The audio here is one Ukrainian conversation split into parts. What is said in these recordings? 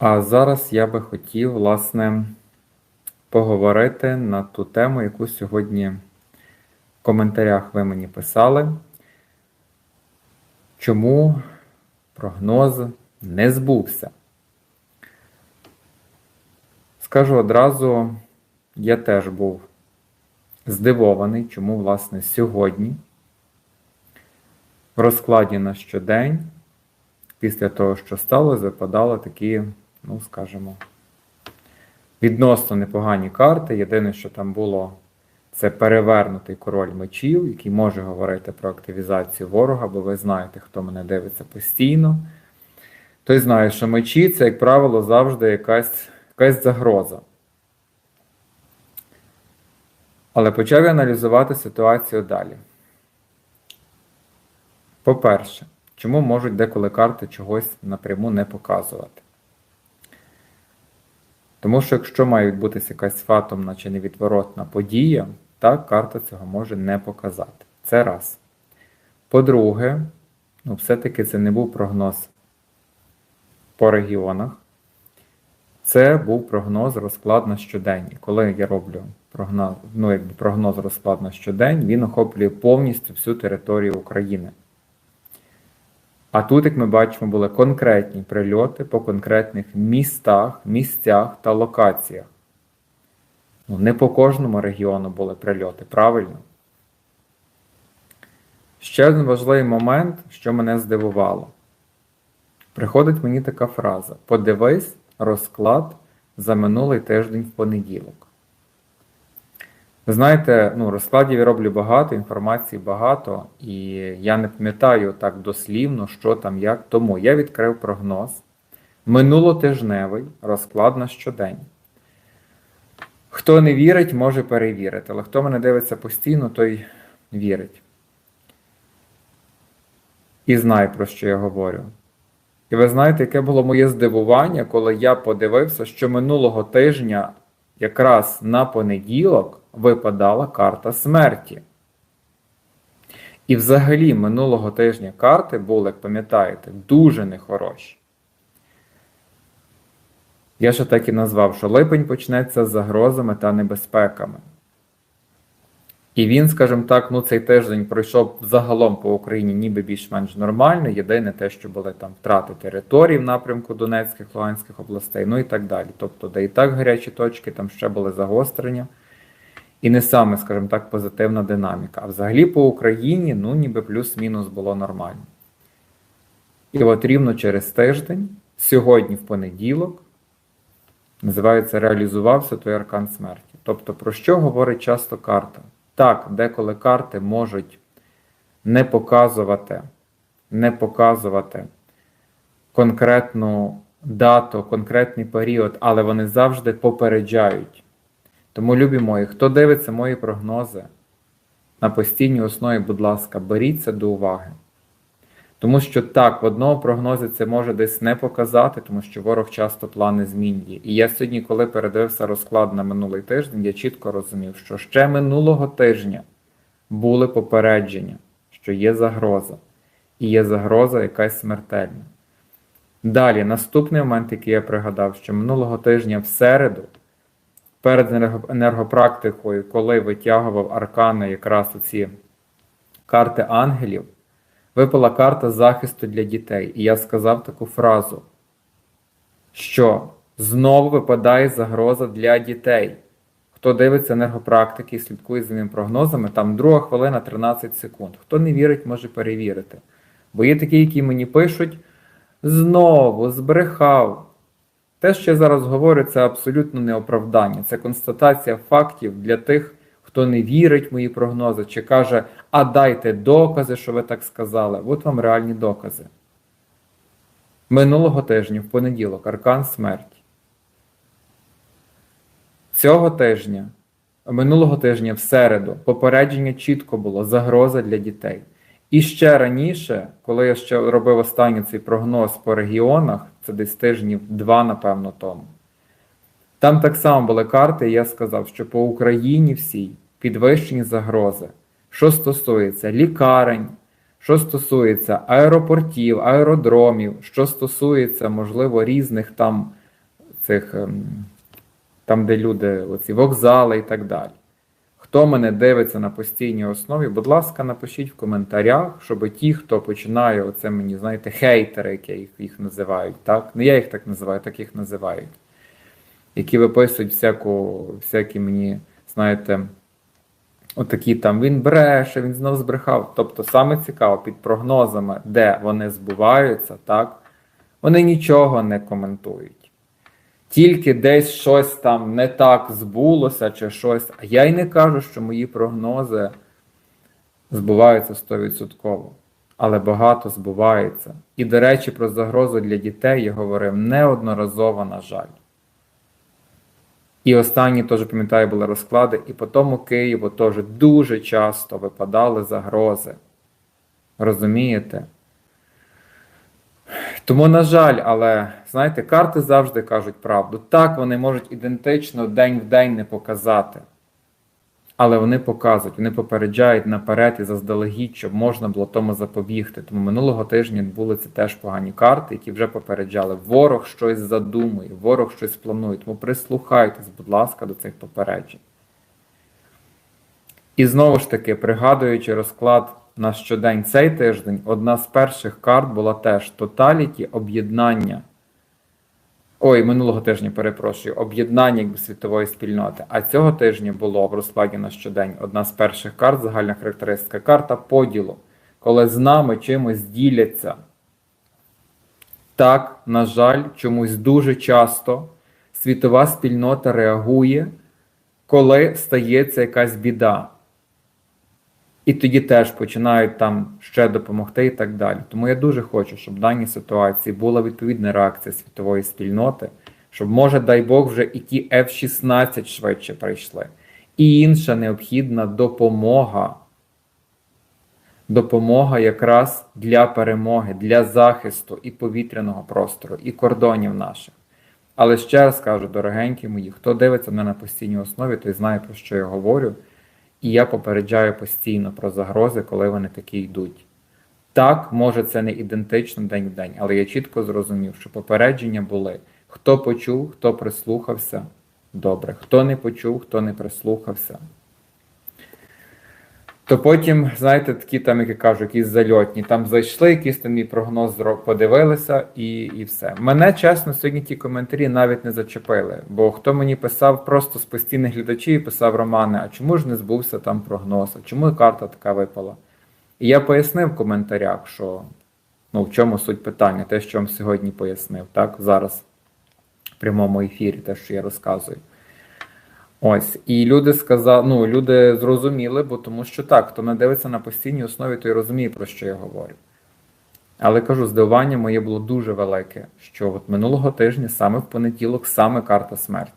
А зараз я би хотів, власне, поговорити на ту тему, яку сьогодні в коментарях ви мені писали. Чому прогноз не збувся? Скажу одразу, я теж був здивований, чому, власне, сьогодні в розкладі на щодень, після того, що сталося, випадали такі, ну, скажімо, відносно непогані карти. Єдине, що там було, це перевернутий король мечів, який може говорити про активізацію ворога, бо ви знаєте, хто мене дивиться постійно. Той знає, що мечі це, як правило, завжди якась, якась загроза. Але почав я аналізувати ситуацію далі. По-перше, чому можуть деколи карти чогось напряму не показувати? Тому що якщо має відбутися якась фатомна чи невідворотна подія, так карта цього може не показати. Це раз. По-друге, ну, все-таки це не був прогноз по регіонах. Це був прогноз розклад на щодень. І коли я роблю прогноз, ну, якби прогноз розклад на щодень, він охоплює повністю всю територію України. А тут, як ми бачимо, були конкретні прильоти по конкретних містах, місцях та локаціях. Ну, не по кожному регіону були прильоти, правильно? Ще один важливий момент, що мене здивувало. Приходить мені така фраза: подивись розклад за минулий тиждень в понеділок. Ви знаєте, ну, розкладів я роблю багато, інформації багато, і я не пам'ятаю так дослівно, що там, як. Тому я відкрив прогноз. Минулотижневий розклад на щодень. Хто не вірить, може перевірити, але хто мене дивиться постійно, той вірить. І знає, про що я говорю. І ви знаєте, яке було моє здивування, коли я подивився, що минулого тижня, якраз на понеділок, випадала карта смерті. І взагалі минулого тижня карти були, як пам'ятаєте, дуже нехороші. Я ще так і назвав, що липень почнеться з загрозами та небезпеками. І він, скажімо так, ну цей тиждень пройшов загалом по Україні ніби більш-менш нормально. Єдине те, що були там втрати територій в напрямку Донецьких, Луганських областей, ну і так далі. Тобто, де і так гарячі точки, там ще були загострення. І не саме, скажімо так, позитивна динаміка. А взагалі по Україні, ну ніби плюс-мінус було нормально. І от рівно через тиждень, сьогодні, в понеділок, називається реалізувався той аркан смерті. Тобто, про що говорить часто карта? Так, деколи карти можуть не показувати, не показувати конкретну дату, конкретний період, але вони завжди попереджають. Тому, любі мої, хто дивиться мої прогнози на постійній основі, будь ласка, беріться до уваги. Тому що так, в одному прогнозі це може десь не показати, тому що ворог часто плани змінює. І я сьогодні, коли передивився розклад на минулий тиждень, я чітко розумів, що ще минулого тижня були попередження, що є загроза, і є загроза якась смертельна. Далі, наступний момент, який я пригадав, що минулого тижня в середу, перед енергопрактикою, коли витягував аркани якраз оці карти ангелів випала карта захисту для дітей. І я сказав таку фразу, що знову випадає загроза для дітей. Хто дивиться енергопрактики і слідкує за моїми прогнозами, там друга хвилина 13 секунд. Хто не вірить, може перевірити. Бо є такі, які мені пишуть, знову збрехав. Те, що я зараз говорю, це абсолютно не оправдання. Це констатація фактів для тих, хто не вірить в мої прогнози, чи каже, а дайте докази, що ви так сказали. От вам реальні докази. Минулого тижня, в понеділок, аркан смерті. Цього тижня, минулого тижня, в середу, попередження чітко було загроза для дітей. І ще раніше, коли я ще робив останній цей прогноз по регіонах, це десь тижнів два, напевно, тому. Там так само були карти, і я сказав, що по Україні всій підвищені загрози, що стосується лікарень, що стосується аеропортів, аеродромів, що стосується, можливо, різних там цих, ем, там, де люди, оці вокзали і так далі. Хто мене дивиться на постійній основі, будь ласка, напишіть в коментарях, щоб ті, хто починає, оце мені, знаєте, хейтери, як їх, їх називають, так? Не я їх так називаю, так їх називають. Які виписують всяку, всякі мені, знаєте, отакі там він бреше, він знов збрехав. Тобто, саме цікаво, під прогнозами, де вони збуваються, так, вони нічого не коментують. Тільки десь щось там не так збулося чи щось. А я й не кажу, що мої прогнози збуваються 100%. Але багато збувається. І, до речі, про загрозу для дітей я говорив неодноразово, на жаль. І останні теж пам'ятаю були розклади, і по тому Києву теж дуже часто випадали загрози. Розумієте? Тому, на жаль, але знаєте, карти завжди кажуть правду. Так, вони можуть ідентично день в день не показати. Але вони показують, вони попереджають наперед і заздалегідь, щоб можна було тому запобігти. Тому минулого тижня були це теж погані карти, які вже попереджали. Ворог щось задумує, ворог щось планує. Тому прислухайтесь, будь ласка, до цих попереджень. І знову ж таки, пригадуючи розклад на щодень цей тиждень, одна з перших карт була теж Totality, об'єднання. Ой, минулого тижня, перепрошую, об'єднання якби світової спільноти. А цього тижня було в розкладі на щодень одна з перших карт, загальна характеристика, карта поділу, коли з нами чимось діляться. Так, на жаль, чомусь дуже часто світова спільнота реагує, коли стається якась біда. І тоді теж починають там ще допомогти і так далі. Тому я дуже хочу, щоб в даній ситуації була відповідна реакція світової спільноти, щоб, може, дай Бог, вже і ті F-16 швидше прийшли. І інша необхідна допомога. Допомога якраз для перемоги, для захисту і повітряного простору, і кордонів наших. Але ще раз кажу, дорогенькі мої, хто дивиться мене на постійній основі, той знає, про що я говорю. І я попереджаю постійно про загрози, коли вони такі йдуть. Так, може, це не ідентично день в день, але я чітко зрозумів, що попередження були. Хто почув, хто прислухався, добре. Хто не почув, хто не прислухався. То потім, знаєте, такі там, як я кажу, якісь зальотні, там зайшли, якийсь там мій прогноз подивилися, і і все. Мене, чесно, сьогодні ті коментарі навіть не зачепили. Бо хто мені писав просто з постійних глядачів, писав Романе, а чому ж не збувся там прогноз, а чому карта така випала? І я пояснив в коментарях, що ну, в чому суть питання, те, що вам сьогодні пояснив, так, зараз в прямому ефірі, те, що я розказую. Ось, і люди сказали, ну, люди зрозуміли, бо тому що так, хто не дивиться на постійній основі, той розуміє, про що я говорю. Але кажу, здивування моє було дуже велике, що от минулого тижня, саме в понеділок, саме карта смерті.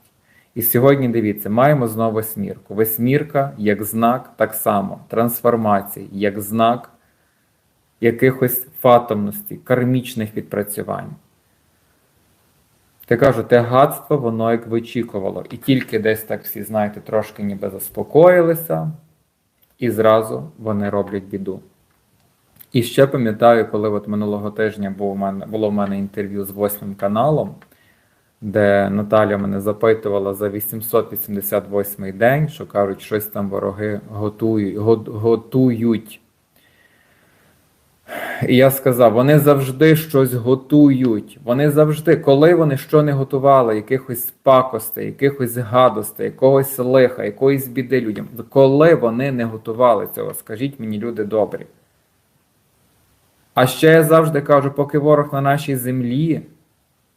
І сьогодні, дивіться, маємо знову восьмірку. Восьмірка як знак так само, трансформації, як знак якихось фатомності, кармічних відпрацювань. Ти кажу, те гадство, воно як вичікувало. І тільки десь так всі, знаєте, трошки ніби заспокоїлися, і зразу вони роблять біду. І ще пам'ятаю, коли от минулого тижня був мене, було в мене інтерв'ю з восьмим каналом, де Наталя мене запитувала за 888 день, що кажуть, щось там вороги готують. готують. Я сказав, вони завжди щось готують. Вони завжди, коли вони що не готували, якихось пакостей, якихось гадостей, якогось лиха, якоїсь біди людям. Коли вони не готували цього, скажіть мені, люди добрі. А ще я завжди кажу, поки ворог на нашій землі,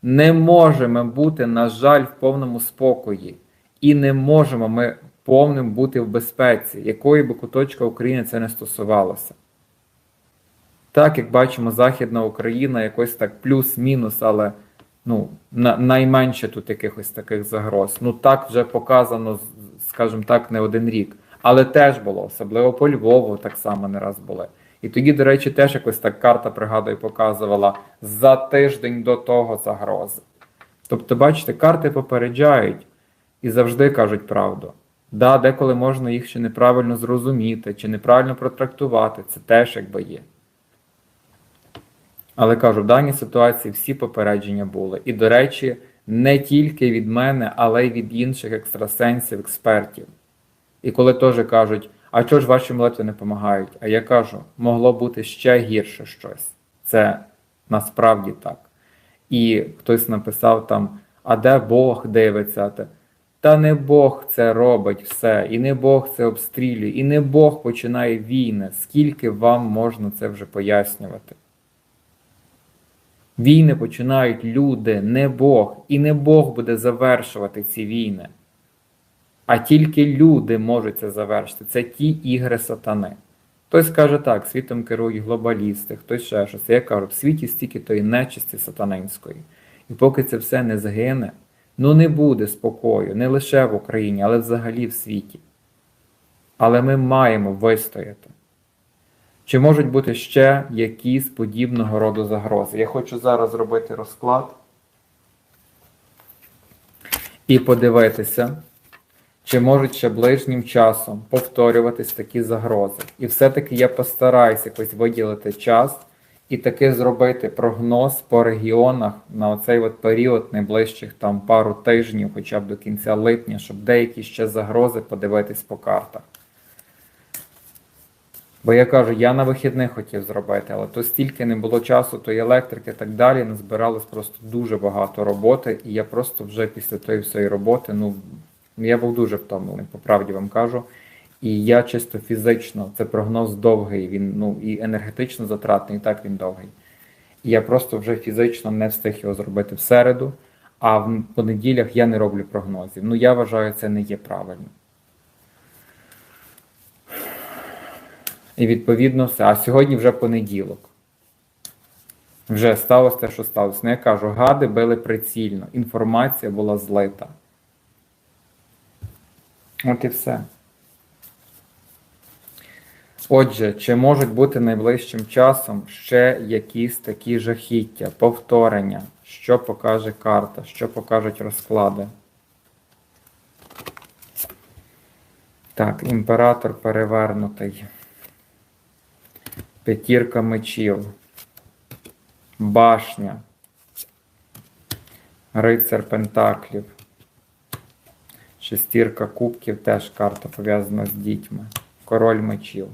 не можемо бути, на жаль, в повному спокої. І не можемо ми повним бути в безпеці, якої би куточка України це не стосувалося. Так, як бачимо, Західна Україна якось так плюс-мінус, але ну, на, найменше тут якихось таких загроз. Ну так вже показано, скажімо так, не один рік. Але теж було, особливо по Львову, так само не раз були. І тоді, до речі, теж якось так карта, пригадую, показувала за тиждень до того загрози. Тобто, бачите, карти попереджають і завжди кажуть правду. Да, деколи можна їх ще неправильно зрозуміти, чи неправильно протрактувати, це теж якби є. Але кажу, в даній ситуації всі попередження були. І, до речі, не тільки від мене, але й від інших екстрасенсів, експертів. І коли теж кажуть, а чого ж ваші молитви не допомагають? А я кажу, могло бути ще гірше щось. Це насправді так. І хтось написав там, а де Бог дивиться? Та не Бог це робить все, і не Бог це обстрілює, і не Бог починає війни. Скільки вам можна це вже пояснювати? Війни починають люди, не Бог, і не Бог буде завершувати ці війни. А тільки люди можуть це завершити. Це ті ігри сатани. Хтось каже так, світом керують глобалісти, хтось ще щось. Я кажу, в світі стільки тої нечисті сатанинської. І поки це все не згине, ну не буде спокою, не лише в Україні, але взагалі в світі. Але ми маємо вистояти. Чи можуть бути ще якісь подібного роду загрози? Я хочу зараз зробити розклад і подивитися, чи можуть ще ближнім часом повторюватись такі загрози. І все-таки я постараюся якось виділити час і таки зробити прогноз по регіонах на оцей от період найближчих там пару тижнів, хоча б до кінця липня, щоб деякі ще загрози подивитись по картах. Бо я кажу, я на вихідних хотів зробити, але то стільки не було часу, то електрики і так далі. Назбиралось просто дуже багато роботи, і я просто вже після тої всієї роботи, ну я був дуже втомлений, по правді вам кажу. І я чисто фізично, це прогноз довгий, він ну і енергетично затратний, і так він довгий. І я просто вже фізично не встиг його зробити в середу, а в понеділях я не роблю прогнозів. Ну я вважаю, це не є правильно. І відповідно все. А сьогодні вже понеділок. Вже сталося те, що сталося. Ну, я кажу, гади били прицільно, інформація була злита. От і все. Отже, чи можуть бути найближчим часом ще якісь такі жахіття, повторення, що покаже карта, що покажуть розклади? Так, імператор перевернутий. П'ятірка мечів. Башня. Рицар Пентаклів. Шестірка кубків теж карта пов'язана з дітьми. Король мечів.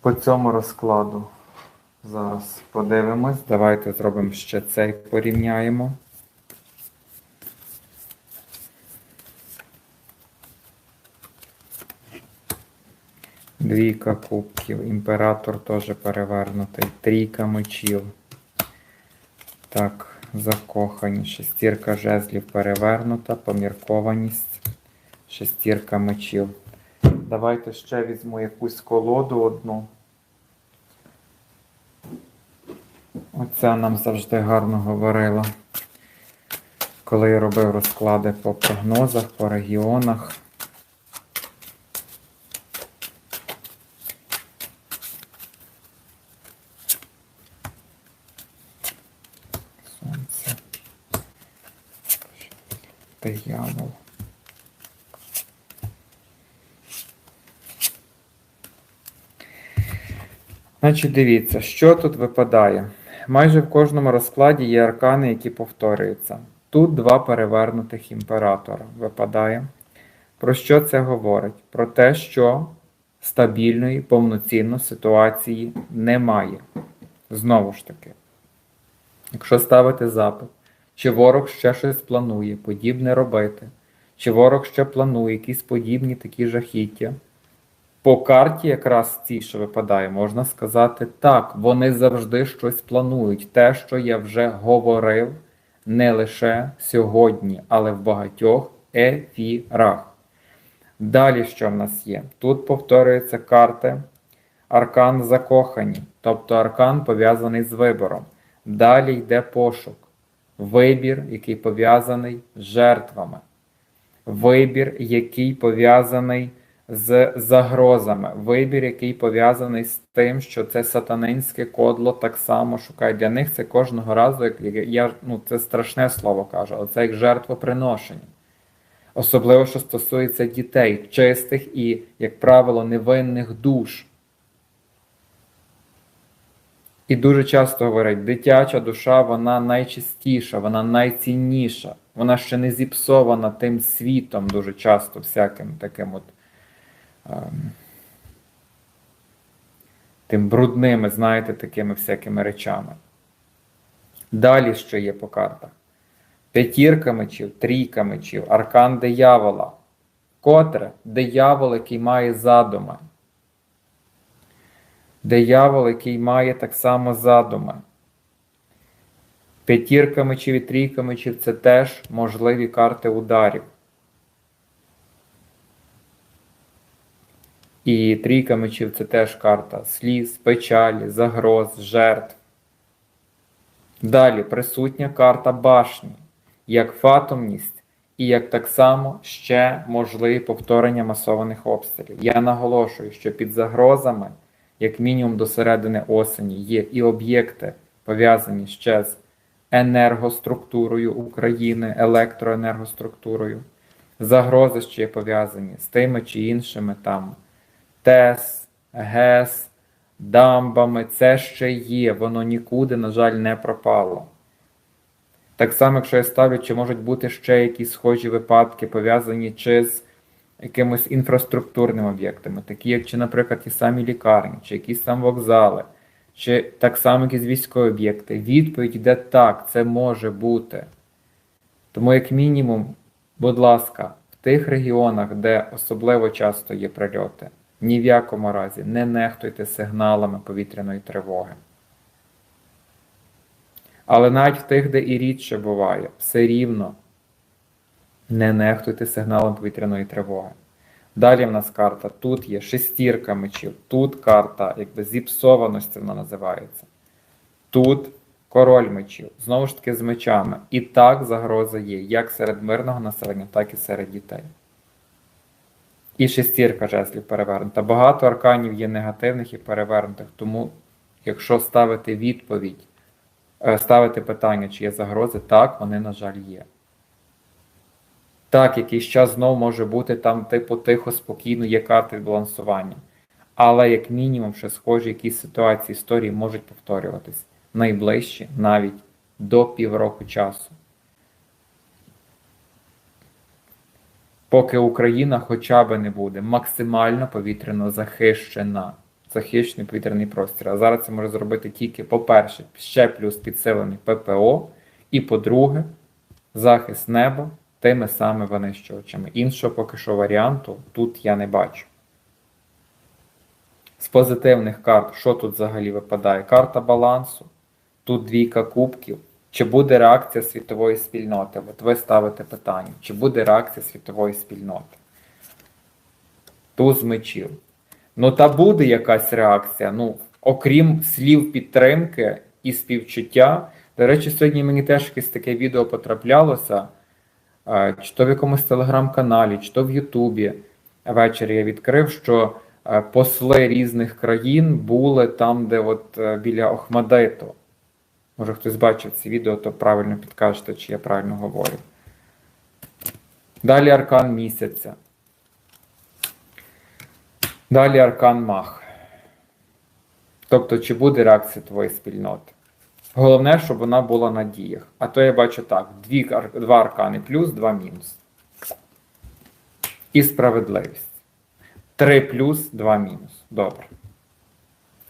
По цьому розкладу зараз подивимось. Давайте зробимо ще цей порівняємо. Двійка кубків, імператор теж перевернутий, трійка мечів. Так, закохані. Шестірка жезлів перевернута, поміркованість, шестірка мечів. Давайте ще візьму якусь колоду одну. Оця нам завжди гарно говорила. Коли я робив розклади по прогнозах, по регіонах. Сонце. Диявол. Значить, дивіться, що тут випадає. Майже в кожному розкладі є аркани, які повторюються. Тут два перевернутих імператора випадає. Про що це говорить? Про те, що стабільної, повноцінної ситуації немає. Знову ж таки, якщо ставити запит, чи ворог ще щось планує, подібне робити, чи ворог ще планує якісь подібні такі жахіття. По карті, якраз ці, що випадає, можна сказати так, вони завжди щось планують. Те, що я вже говорив не лише сьогодні, але в багатьох ефірах. Далі, що в нас є? Тут повторюються карти аркан закохані, тобто аркан пов'язаний з вибором. Далі йде пошук, вибір, який пов'язаний з жертвами, вибір, який пов'язаний з загрозами, вибір, який пов'язаний з тим, що це сатанинське кодло так само шукає. Для них це кожного разу, як я ну це страшне слово кажу, але це як жертвоприношення. Особливо, що стосується дітей, чистих і, як правило, невинних душ. І дуже часто говорять, дитяча душа, вона найчистіша, вона найцінніша, вона ще не зіпсована тим світом дуже часто, всяким таким от тим брудними, знаєте, такими всякими речами. Далі що є по картах? П'ятірка мечів, трійка мечів, аркан диявола. Котре диявол, який має задуми. Диявол, який має так само задуми. П'ятірка мечів і трійка мечів це теж можливі карти ударів. І трійка мечів це теж карта сліз, печалі, загроз, жертв. Далі присутня карта башні, як фатомність, і як так само ще можливі повторення масованих обстрілів. Я наголошую, що під загрозами, як мінімум до середини осені, є і об'єкти, пов'язані ще з енергоструктурою України, електроенергоструктурою, загрози ще пов'язані з тими чи іншими там ТЕС, ГЕС, дамбами, це ще є, воно нікуди, на жаль, не пропало. Так само, якщо я ставлю, чи можуть бути ще якісь схожі випадки, пов'язані чи з якимось інфраструктурними об'єктами, такі як, чи, наприклад, ті самі лікарні, чи якісь там вокзали, чи так само якісь військові об'єкти. Відповідь йде так, це може бути. Тому, як мінімум, будь ласка, в тих регіонах, де особливо часто є прильоти, ні в якому разі не нехтуйте сигналами повітряної тривоги. Але навіть в тих, де і рідше буває, все рівно не нехтуйте сигналом повітряної тривоги. Далі в нас карта. Тут є шестірка мечів, тут карта якби зіпсованості вона називається. Тут король мечів. Знову ж таки, з мечами. І так загроза є, як серед мирного населення, так і серед дітей. І шестірка жезлів перевернута. Багато арканів є негативних і перевернутих, тому, якщо ставити відповідь, е, ставити питання, чи є загрози, так, вони, на жаль, є. Так, якийсь час знов може бути там, типу, тихо, спокійно, є карти відбалансування. Але, як мінімум, ще схожі якісь ситуації історії можуть повторюватись найближчі навіть до півроку часу. Поки Україна хоча б не буде максимально повітряно захищена, захищений повітряний простір. А зараз це може зробити тільки, по-перше, ще плюс підсилений ППО, і по-друге, захист неба тими самими винищувачами. Іншого поки що варіанту тут я не бачу. З позитивних карт, що тут взагалі випадає? Карта балансу, тут двійка кубків. Чи буде реакція світової спільноти? От ви ставите питання, чи буде реакція світової спільноти? Туз мечів. Ну, та буде якась реакція. Ну, окрім слів підтримки і співчуття. До речі, сьогодні мені теж якесь таке відео потраплялося, е, чи то в якомусь телеграм-каналі, чи то в Ютубі. Ввечері я відкрив, що е, посли різних країн були там, де от е, біля Охмадиту. Може хтось бачив це відео, то правильно підкажете, чи я правильно говорю. Далі аркан місяця. Далі аркан мах. Тобто, чи буде реакція твоєї спільноти? Головне, щоб вона була на діях. А то я бачу так: дві, два аркани плюс, два мінус. І справедливість. Три плюс, два мінус. Добре.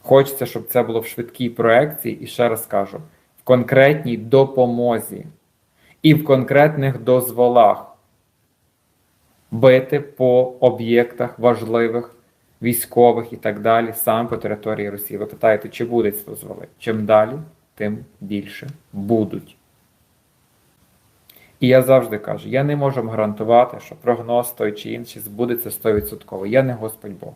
Хочеться, щоб це було в швидкій проекції, і ще раз кажу, конкретній допомозі і в конкретних дозволах бити по об'єктах важливих, військових і так далі, саме по території Росії. Ви питаєте, чи буде це дозволи? Чим далі, тим більше будуть. І я завжди кажу: я не можу гарантувати, що прогноз той чи інший збудеться 100%. Я не Господь Бог.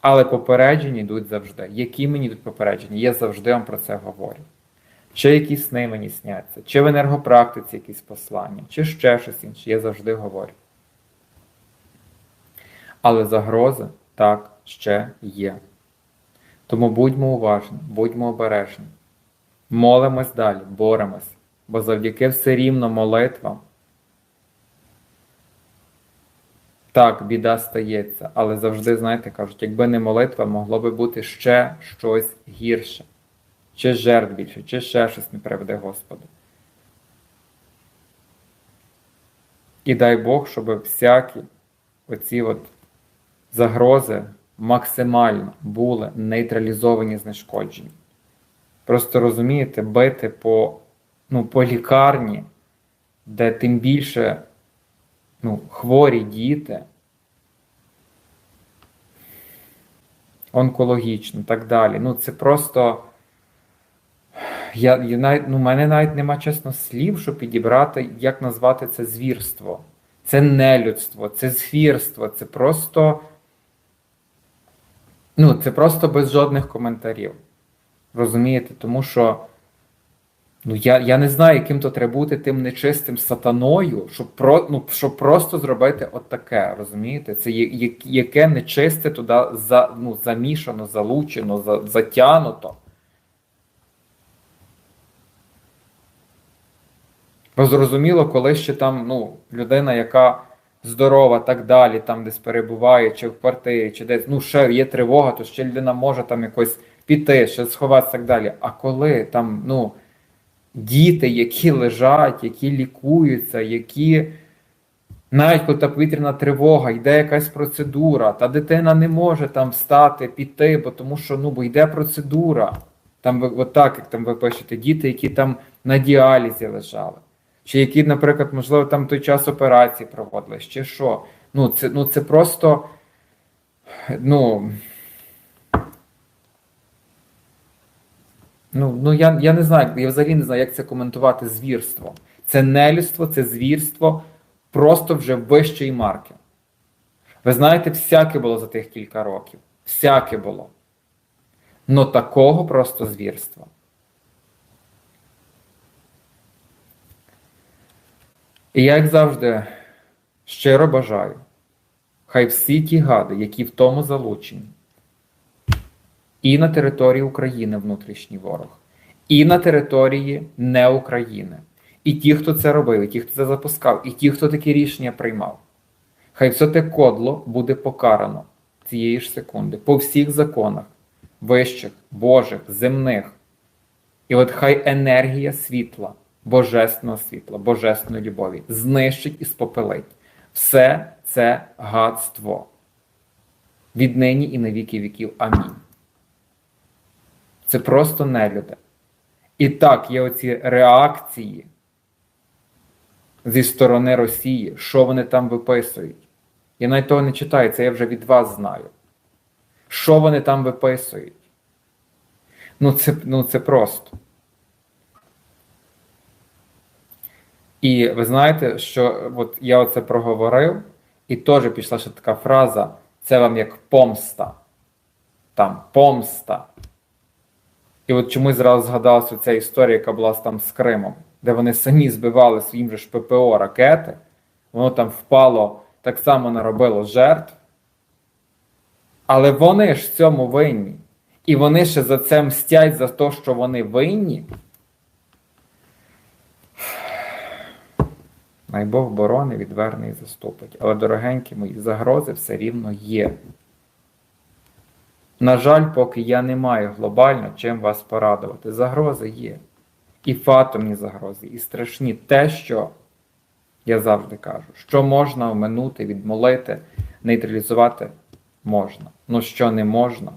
Але попередження йдуть завжди. Які мені йдуть попередження? Я завжди вам про це говорю. Чи якісь сни мені сняться, чи в енергопрактиці якісь послання, чи ще щось інше, я завжди говорю. Але загрози так ще є. Тому будьмо уважні, будьмо обережні. Молимось далі, боремось, бо завдяки все рівно молитвам. Так, біда стається, але завжди, знаєте, кажуть, якби не молитва, могло би бути ще щось гірше. Чи жертв більше, чи ще щось не приведе Господи. І дай Бог, щоб всякі оці от загрози максимально були нейтралізовані, знешкоджені. Просто розумієте, бити по, ну, по лікарні, де тим більше ну, хворі діти, онкологічно так далі. Ну, це просто. Я, я навіть, ну, мене навіть нема чесно слів, щоб підібрати, як назвати це звірство. Це нелюдство, це звірство, це просто. Ну, це просто без жодних коментарів. Розумієте? Тому що ну, я я не знаю, яким то треба бути тим нечистим сатаною, щоб про, ну, щоб просто зробити от таке. Розумієте? Це яке нечисте туди за, ну, замішано, залучено, за, затянуто. Бо зрозуміло, коли ще там ну, людина, яка здорова, так далі, там десь перебуває, чи в квартирі, чи десь ну, ще є тривога, то ще людина може там якось піти, ще сховатися так далі. А коли там ну, діти, які лежать, які лікуються, які. Навіть коли та повітряна тривога, йде якась процедура, та дитина не може там встати, піти, бо тому що ну, бо йде процедура. Там ви от так, як там ви пишете, діти, які там на діалізі лежали. Чи які, наприклад, можливо, там той час операції проводили, чи що. Ну, це ну, це просто. Ну. Ну, ну я, я не знаю, я взагалі не знаю, як це коментувати звірство. Це нелюдство, це звірство просто вже вищої марки. Ви знаєте, всяке було за тих кілька років. Всяке було. Но такого просто звірства. І я, як завжди, щиро бажаю, хай всі ті гади, які в тому залучені, і на території України внутрішній ворог, і на території не України, і ті, хто це робив, і ті, хто це запускав, і ті, хто такі рішення приймав, хай все те кодло буде покарано цієї ж секунди по всіх законах, вищих, Божих, земних. І от хай енергія світла божественного світла, божественної любові, знищить і спопелить. Все це гадство. Віднині і на віки віків. Амінь. Це просто нелюди. І так, є оці реакції зі сторони Росії, що вони там виписують. Я навіть того не читаю, це я вже від вас знаю. Що вони там виписують? Ну, це, ну, це просто. І ви знаєте, що от я оце проговорив, і теж пішла ще така фраза: це вам як помста. Там помста. І от чомусь зразу згадалася ця історія, яка була там з Кримом, де вони самі збивали своїм же ж ППО ракети, воно там впало, так само наробило жертв. Але вони ж цьому винні. І вони ще за це мстять за те, що вони винні. Най Бог борони, відверне і заступить. Але, дорогенькі мої, загрози все рівно є. На жаль, поки я не маю глобально чим вас порадувати. Загрози є. І фатомні загрози, і страшні. Те, що я завжди кажу, що можна оминути, відмолити, нейтралізувати можна. Ну що не можна,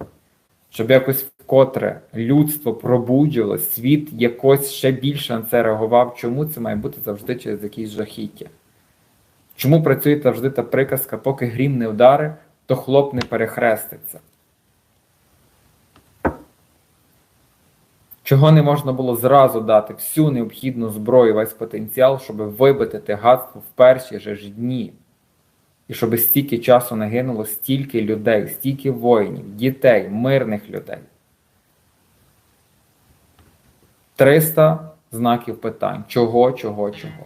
щоб якось вкотре людство пробуджувало, світ якось ще більше на це реагував. Чому це має бути завжди через якісь жахіття? Чому працює завжди та приказка, поки грім не вдари, то хлоп не перехреститься? Чого не можна було зразу дати всю необхідну зброю, весь потенціал, щоб вибити те гадство в перші же ж дні? І щоб стільки часу не гинуло стільки людей, стільки воїнів, дітей, мирних людей. 300 знаків питань. Чого, чого, чого.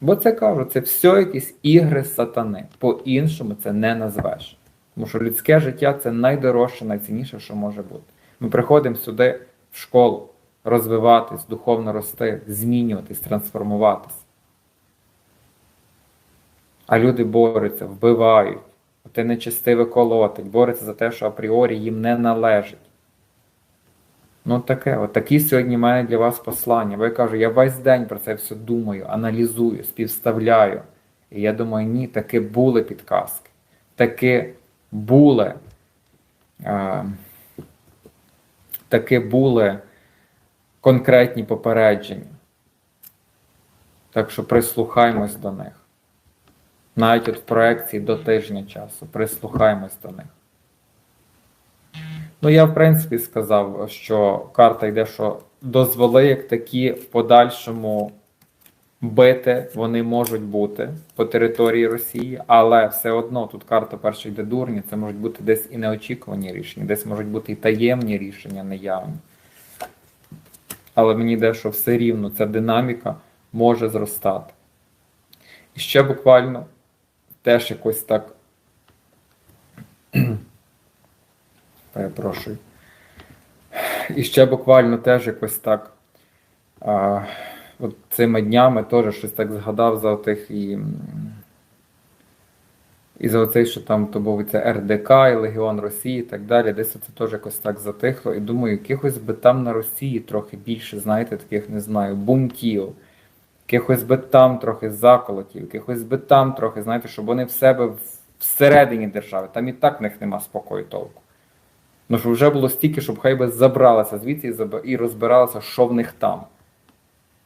Бо це кажу, це все якісь ігри сатани. По-іншому це не назвеш. Тому що людське життя це найдорожче, найцінніше, що може бути. Ми приходимо сюди в школу розвиватись, духовно рости, змінюватись, трансформуватись. А люди борються, вбивають, те нечестиве колотить, борються за те, що апріорі їм не належить. Ну таке, от такі сьогодні мене для вас послання. Бо я кажу, я весь день про це все думаю, аналізую, співставляю. І я думаю, ні, таки були підказки, таки були, е, таки були конкретні попередження. Так що прислухаймось до них. Навіть от в проекції до тижня часу. Прислухаймось до них. Ну, я в принципі сказав, що карта йде, що дозволи як такі в подальшому бити вони можуть бути по території Росії, але все одно тут карта перша йде дурні, це можуть бути десь і неочікувані рішення, десь можуть бути і таємні рішення, неявні. Але мені йде, що все рівно ця динаміка може зростати. І ще буквально теж якось так. Перепрошую. І ще буквально теж якось так. А, от цими днями теж щось так згадав за тих і. І за оцей, що там то був це РДК, і Легіон Росії і так далі. Десь це теж якось так затихло. І думаю, якихось би там на Росії трохи більше, знаєте, таких не знаю, бунтів, якихось би там трохи заколотів, якихось би там трохи, знаєте, щоб вони в себе всередині держави, там і так в них нема спокою толку. Ну, що вже було стільки, щоб хай би забралися звідси і, розбиралися, що в них там.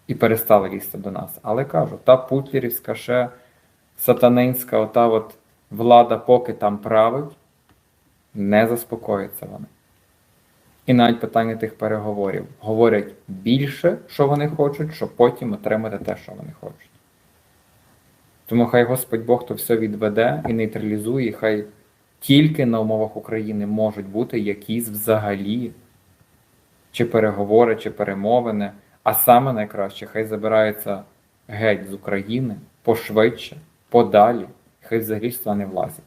І перестали лізти до нас. Але кажу, та путлерівська ще сатанинська, ота от влада, поки там править, не заспокоїться вони. І навіть питання тих переговорів. Говорять більше, що вони хочуть, щоб потім отримати те, що вони хочуть. Тому хай Господь Бог то все відведе і нейтралізує, і хай тільки на умовах України можуть бути якісь взагалі чи переговори, чи перемовини, а саме найкраще, хай забирається геть з України пошвидше, подалі, хай взагалі сюди не влазять.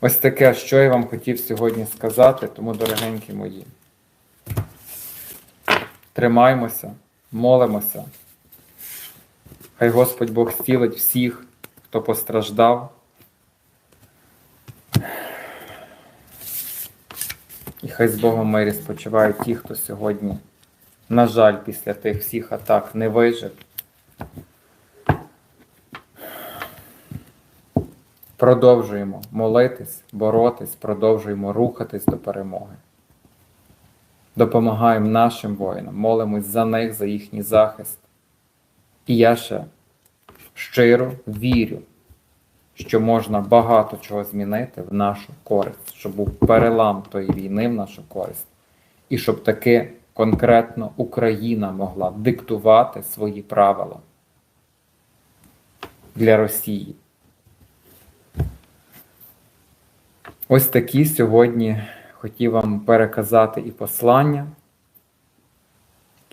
Ось таке, що я вам хотів сьогодні сказати, тому, дорогенькі мої, тримаймося, молимося. Хай Господь Бог зцілить всіх, хто постраждав. І хай з Богом мирі спочивають ті, хто сьогодні, на жаль, після тих всіх атак не вижив. Продовжуємо молитись, боротись, продовжуємо рухатись до перемоги. Допомагаємо нашим воїнам, молимось за них, за їхній захист. І я ще щиро вірю, що можна багато чого змінити в нашу користь, щоб був перелам тої війни в нашу користь, і щоб таки конкретно Україна могла диктувати свої правила для Росії. Ось такі сьогодні хотів вам переказати і послання,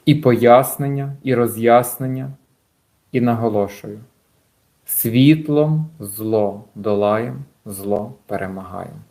і пояснення, і роз'яснення, і наголошую: світлом зло долаєм, зло перемагаємо.